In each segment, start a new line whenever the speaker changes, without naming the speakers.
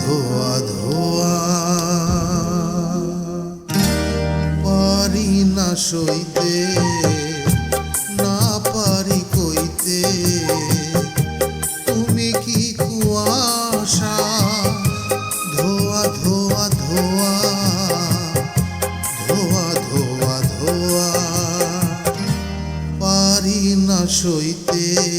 ধোয়া ধোয়া। পারি না সইতে, না পারি কইতে। তুমি কি কুয়াশা? ধোয়া ধোয়া ধোয়া। ধোয়া ধোয়া ধোয়া। পারি না সইতে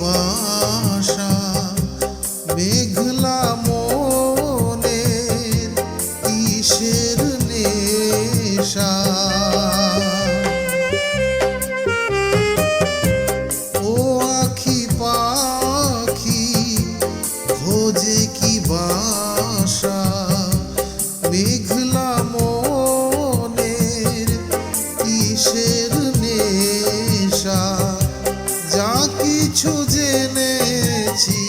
বাসা মেঘলা মনের কিসের নেশা। কিছু জেনেছি।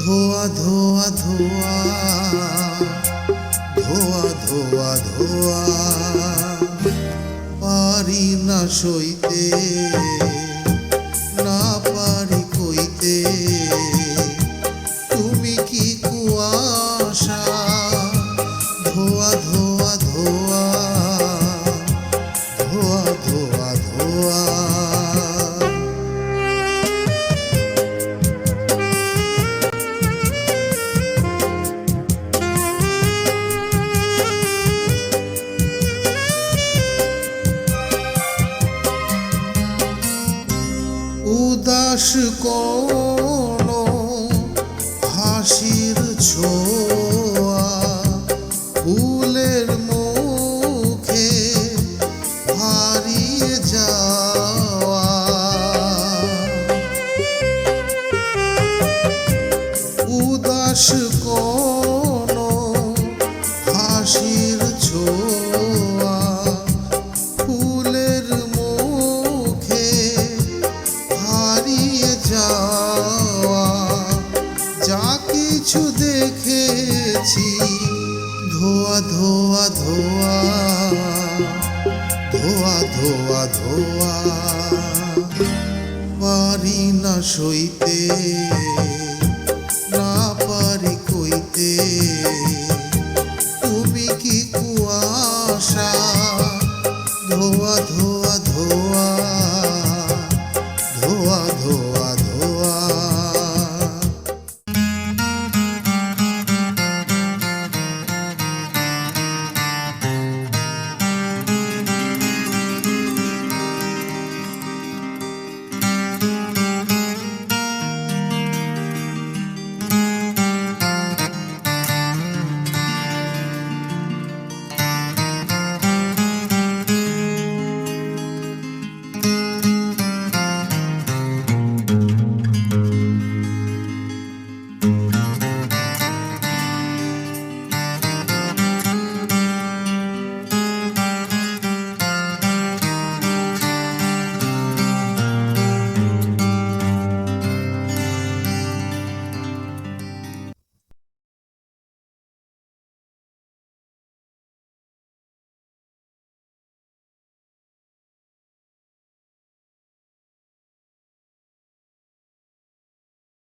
ধোয়া ধোয়া ধোয়া ধোয়া ধোয়া ধোয়া পারি না সইতে। উদাস কোন হাসির ছোঁয়া কিছু দেখেছি। ধোয়া ধোয়া ধোয়া ধোয়া ধোয়া ধোয়া। পারি না সইতে।